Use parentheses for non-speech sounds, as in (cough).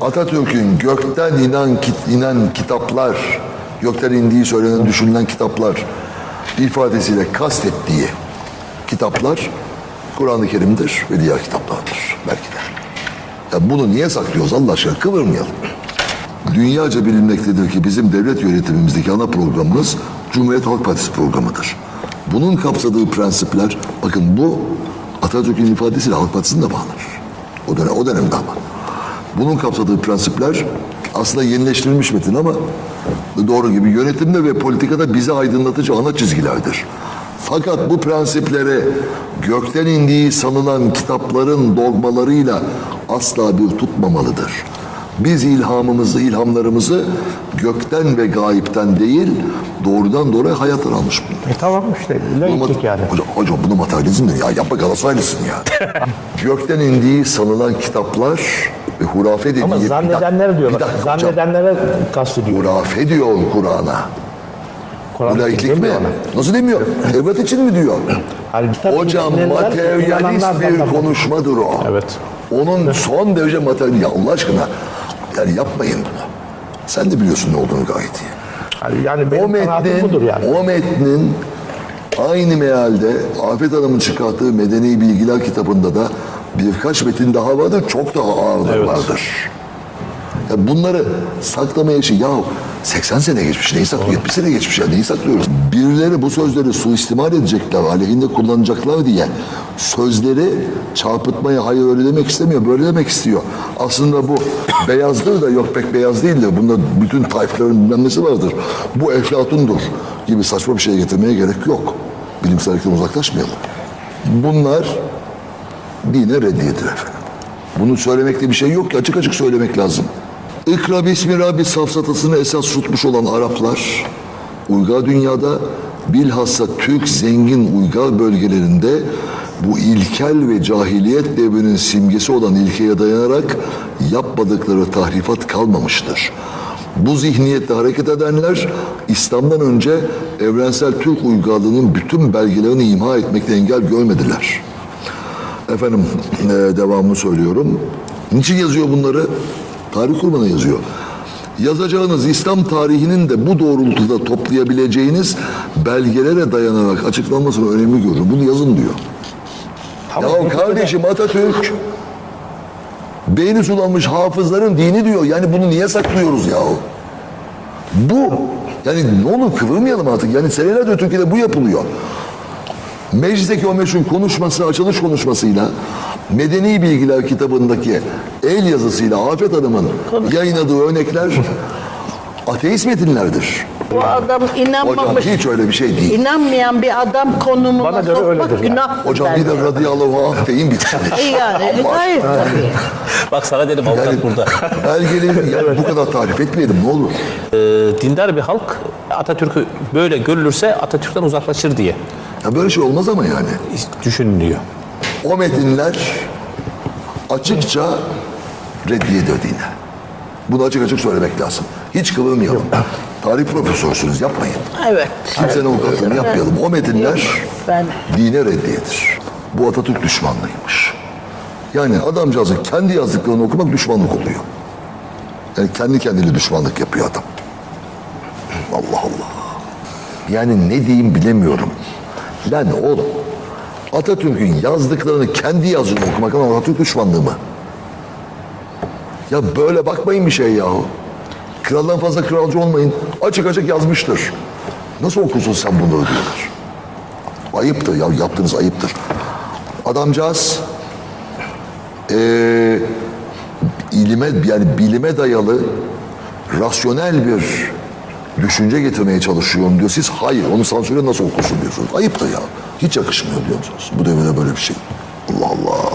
Atatürk'ün gökten inen, inen kitaplar, gökten indiği söylenen düşünülen kitaplar ifadesiyle kastettiği kitaplar Kur'an-ı Kerim'dir ve diğer kitaplardır belki de. Ya bunu niye saklıyoruz Allah aşkına kıvırmayalım. Dünyaca bilinmektedir ki bizim devlet yönetimimizdeki ana programımız Cumhuriyet Halk Partisi programıdır. Bunun kapsadığı prensipler, bakın bu Atatürk'ün ifadesiyle Halk Partisi'nin de bağlanır. O, dönem, o dönemde ama. Bunun kapsadığı prensipler aslında yenileştirilmiş metin ama doğru gibi yönetimde ve politikada bizi aydınlatıcı ana çizgilerdir. Fakat bu prensiplere gökten indiği sanılan kitapların dogmalarıyla asla bir tutmamalıdır. Biz ilhamımızı, ilhamlarımızı gökten ve gayipten değil, doğrudan doğruya hayattan almış bunlar. E tamam işte laiklik yani. Hocam, hocam bunu materyalizm? Ya yapma Galatasaraylısın ya. (laughs) gökten indiği sanılan kitaplar ve hurafe dediği... Ama dakika, diyor bak. Zannedenlere kastediyor. Hurafe diyor Kur'an'a. Bu Kur'an laiklik mi? ona. Nasıl demiyor? Tevrat için mi diyor? (clears throat) Kitap Hocam materyalist bir konuşmadır o. Evet. Onun son derece materyal. Ya Allah aşkına yani yapmayın bunu. Sen de biliyorsun ne olduğunu gayet iyi. Yani O benim kanaatim metnin, budur yani. o metnin aynı mealde Afet Hanım'ın çıkarttığı Medeni Bilgiler kitabında da birkaç metin daha vardır, çok daha ağırdır Evet. vardır. Ya bunları saklamaya şey, ya 80 sene geçmiş, neyi saklıyor? 70 sene geçmiş ya, neyi saklıyoruz? Birileri bu sözleri suistimal edecekler, aleyhinde kullanacaklar diye sözleri çarpıtmaya hayır öyle demek istemiyor, böyle demek istiyor. Aslında bu (coughs) beyazdır da yok pek beyaz değildir. Bunda bütün tayfların bilmem nesi vardır. Bu eflatundur gibi saçma bir şey getirmeye gerek yok. Bilimsellikten uzaklaşmayalım. Bunlar dine reddiyedir efendim. Bunu söylemekte bir şey yok ki açık açık söylemek lazım. İkra bismi Rabbi safsatasını esas tutmuş olan Araplar uygar dünyada bilhassa Türk zengin uygar bölgelerinde bu ilkel ve cahiliyet devrinin simgesi olan ilkeye dayanarak yapmadıkları tahrifat kalmamıştır. Bu zihniyetle hareket edenler İslam'dan önce evrensel Türk uygarlığının bütün belgelerini imha etmekte engel görmediler. Efendim e, devamını söylüyorum. Niçin yazıyor bunları? Tarih kurmana yazıyor. Yazacağınız İslam tarihinin de bu doğrultuda toplayabileceğiniz belgelere dayanarak açıklanmasını önemli görürüm. Bunu yazın diyor. Ama ya kardeşim Atatürk beyni sulanmış hafızların dini diyor. Yani bunu niye saklıyoruz ya? Bu yani ne olur kıvırmayalım artık. Yani senelerdir Türkiye'de bu yapılıyor. Meclisteki o meşhur konuşması, açılış konuşmasıyla Medeni Bilgiler kitabındaki el yazısıyla Afet Hanım'ın yayınladığı örnekler ateist metinlerdir. Bu adam Hocam inanmamış. hiç öyle bir şey değil. İnanmayan bir adam konumuna Bana göre sokmak öyledir yani. günah. Hocam bir de radıyallahu anh deyin bitsin. İyi yani. Hayır tabii. Bak sana dedim avukat Yani burada. belgeleri yani bu kadar tarif etmeyelim ne olur. Ee, dindar bir halk Atatürk'ü böyle görülürse Atatürk'ten uzaklaşır diye Ya böyle şey olmaz ama yani. düşünülüyor. O metinler açıkça reddiye ediyor dine. Bunu açık açık söylemek lazım. Hiç kıvırmayalım. Tarih profesörsünüz yapmayın. Evet. Kimsenin avukatlığını yapmayalım. O metinler Ben dine reddiyedir. Bu Atatürk düşmanlığıymış. Yani adamcağızın kendi yazdıklarını okumak düşmanlık oluyor. Yani kendi kendine düşmanlık yapıyor adam. Allah Allah. Yani ne diyeyim bilemiyorum. Lan oğlum Atatürk'ün yazdıklarını kendi yazdığını okumak ama Atatürk düşmanlığı mı? Ya böyle bakmayın bir şey yahu. Kraldan fazla kralcı olmayın. Açık açık yazmıştır. Nasıl okursun sen bunları diyorlar. Ayıptır ya yaptığınız ayıptır. Adamcağız eee ilime yani bilime dayalı rasyonel bir düşünce getirmeye çalışıyorum diyor. Siz hayır onu sansüre nasıl okursun diyorsunuz. Ayıptır ya. Hiç yakışmıyor diyorsunuz. Bu devirde böyle bir şey. Allah Allah.